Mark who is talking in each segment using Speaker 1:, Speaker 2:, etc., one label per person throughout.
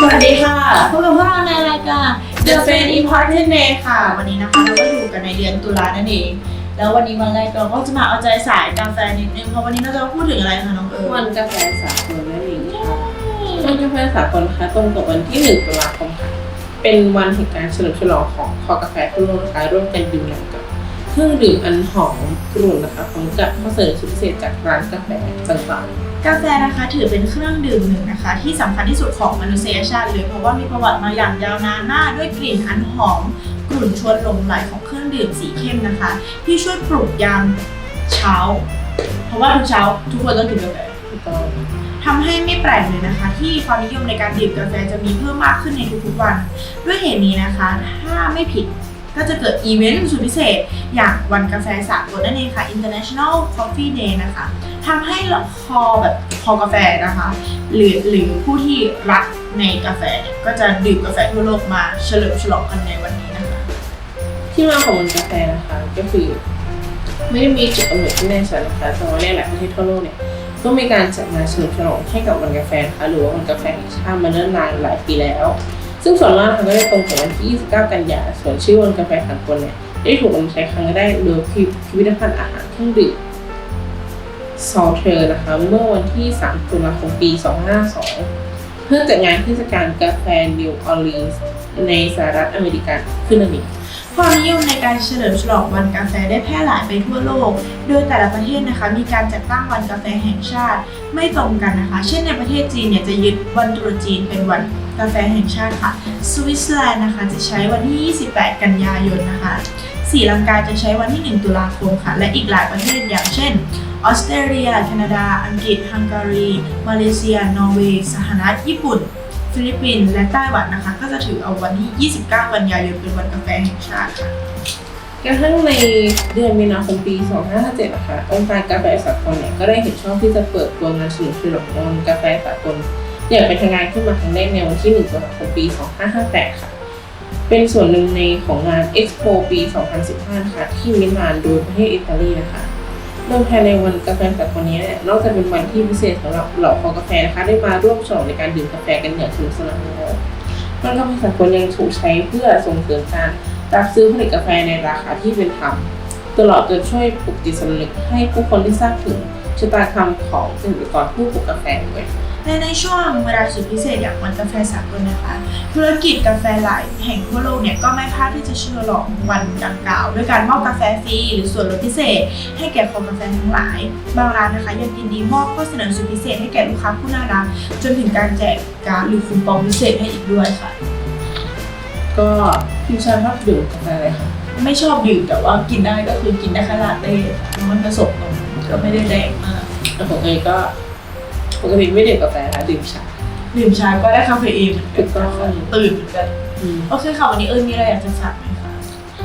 Speaker 1: สวัสดีค่ะ
Speaker 2: พบกับพวกเราในรายการ
Speaker 1: The Fan Important Day ค่ะ วันนี้นะคะเราก็อยู่กันในเดือนตุลานั่นเอง แล้ววันนี้วันแรกเราก็จะมาเอาใจสายกาแฟนิดนึง เพราะวันนี้เราจะมาพูดถึงอะไรคะน้องเอิญ
Speaker 2: วันกาแฟสากลนั่นเองค่ะวันกาแฟสากลนะคะตรงกับวันที่1ตุลาคมค่ะ เป็นวันแห่งการเฉลิมฉลองของคอกาแฟทั่วโลกนะคะร่วมกันดื่มด่ำกับเครื่องดื่มอันหอมกรุ่นนะคะพร้อมกับข้อเสนอสุดพิเศษจากร้านกาแฟต่าง
Speaker 1: กาแฟนะคะถือเป็นเครื่องดื่มหนึ่งนะคะ ที่สำคัญที่สุดของมนุษยชาติเลยเพราะว่ามีประวัติมาอย่างยาวนานมากด้วยกลิ่นอันหอมกลุ่นชวนหลงไหลของเครื่องดื่มสีเข้มนะคะ ที่ช่วยปลุกยามเช้า เพราะว่าทุกเช้า ทุกคนต้องกินกาแฟ
Speaker 2: ถูกต้อง
Speaker 1: ทำให้ไม่แปลกเลยนะคะ ที่ความนิยมในการดื่มกาแฟจะมีเพิ่มมากขึ้นในทุกๆวัน ด้วยเหตุนี้นะคะ ถ้าไม่ผิด ก็จะเกิดอีเวนต์สุดพิเศษ อย่างวันกาแฟสากลนั่นเองค่ะ International Coffee Day นะคะทำให้คอแบบคอกาแฟนะคะ หรือหรือผู้ที่รักในกาแฟเนี่ยก็จะดื่มกาแฟทั่วโลกมาเฉลิมฉลองกันในวันนี้นะคะ
Speaker 2: ที่มาของวันกาแฟนะคะก็คือ ไม่ได้มีจุดกำเนิดที่แน่ชัดนะคะแต่ว่าในหลายประเทศทั่วโลกเนี่ยก็มีการจัดงานเฉลิมฉลองให้กับวันกาแฟนะคะหรือว่าวันกาแฟแห่งชาติมาเนิ่นนานหลายปีแล้ว ซึ่งส่วนมากนะคะก็ได้ตรงกับวันที่ 29 กันยา ส่วนชื่อวันกาแฟสากลเนี่ยได้ถูกนำใช้ครั้งแรกโดยพิพิธภัณฑ์อาหารเครื่องดื่มซอลเทอร์นะคะเมื่อวันที่ 3 ตุลาคมปี 2552 เพื่อจัดงานเทศกาลกาแฟนิวออร์ลีนส์ ในสหรัฐอเมริกาขึ้นนั่นเอง
Speaker 1: ความนิยมในการเฉลิมฉลองวันกาแฟได้แพร่หลายไปทั่วโลก โดยแต่ละประเทศนะคะมีการจัดตั้งวันกาแฟแห่งชาติไม่ตรงกันนะคะ เช่นในประเทศจีนเนี่ยจะยึดวันตรุษจีนเป็นวันกาแฟแห่งชาติค่ะ สวิตเซอร์แลนด์นะคะจะใช้วันที่ 28 กันยายนนะคะศรีลังกาจะใช้วันที่ 1 ตุลาคมค่ะ และอีกหลายประเทศอย่างเช่นออสเตรเลีย แคนาดา อังกฤษ ฮังการี มาเลเซีย นอร์เวย์ สหรัฐ ญี่ปุ่น ฟิลิปปินส์และไต้หวันนะคะ ก็จะถือเอาวันที่ 29 กันยายนเป็นวันกาแฟแห่งชาติค่ะ
Speaker 2: กระทั่งในเดือนมีนาคมปี 2557นะคะองค์การกาแฟสากลเนี่ยก็ได้เห็นชอบที่จะเปิดตัวงานเฉลิมฉลองวันกาแฟสากลอย่างเป็นทางการขึ้นมาครั้งแรกในวันที่1ตุลาคมปี 2558 ค่ะ เป็นส่วนหนึ่งในของงาน Expo ปี 2015 นะคะที่มิลานโดยประเทศอิตาลีนะคะ โดยภายในวันกาแฟสากลนี้เนี่ยนอกจากเป็นวันที่พิเศษสำหรับเหล่าคอกาแฟนะคะได้มาร่วมฉลองในการดื่มกาแฟกันอย่างสนุกสนานแล้ววันกาแฟสากลยังถูกใช้เพื่อส่งเสริมการรับซื้อผลิตกาแฟในราคาที่เป็นธรรมตลอดจนช่วยปลุกจิตสำนึกให้ผู้คนที่ทราบถึงชะตากรรมของเกษตรกรผู้ปลูกกาแฟด้วย
Speaker 1: และในช่วงเวลาสุดพิเศษอย่างวันกาแฟสากลนะคะ ธุรกิจกาแฟหลายแห่งทั่วโลกเนี่ยก็ไม่พลาดที่จะเฉลองวันดังกล่าว ด้วยการมอบกาแฟฟรี หรือส่วนลดพิเศษ ให้แก่คอกาแฟทั้งหลาย บางร้านนะคะยังยินดีมอบข้อเสนอสุดพิเศษให้แก่ลูกค้าผู้น่ารักจนถึงการแจกการ์ดหรือคูปองพิเศษให้อีกด้วยค่ะ
Speaker 2: ก็พี่ชายชอบดื่มกาแฟอะไรคะ
Speaker 1: ไม่ชอบดื่มแต่ว่ากินได้ก็คือกินได้แค่ลาเต้ค่ะมันผสมนมก็ไม่ได้แรงมาก
Speaker 2: แล้วผมเองก็ ปกติไม่ดื่มกาแฟค่ะดื่มชา
Speaker 1: ดื่มชาก็ได้คาเฟอีนเหมือนกัน
Speaker 2: ถูกต้อง
Speaker 1: ค่ะตื่นเหมือนกัน
Speaker 2: อืม
Speaker 1: โอเคค่ะวันนี้เอิญมีอะไรอยากจะฝากไหมคะ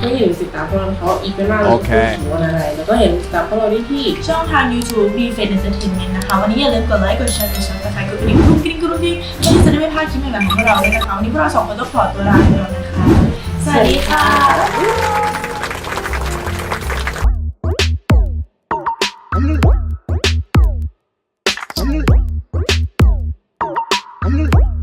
Speaker 2: ก็อย่าลืมติดตามพวกเรานะคะว่าอีกไม่มากเลย
Speaker 3: โอเค
Speaker 2: ถึงวันอะไร แล้วก็เห็นติดตามพวกเราได้ที่
Speaker 1: ช่องทาง YouTube b f a c e Entertainment นะคะ วันนี้อย่าลืมกดไลค์กดแชร์กด subscribe กดกระดิ่งกรุ้งกริ้งกรุ้งกริ้งเพื่อที่จะได้ไม่พลาดคลิปใหม่ๆของพวกเราด้วยนะคะวันนี้พวกเราสองคนต้องขอตัวลาไปแล้วนะคะ สวัสดีค่ะ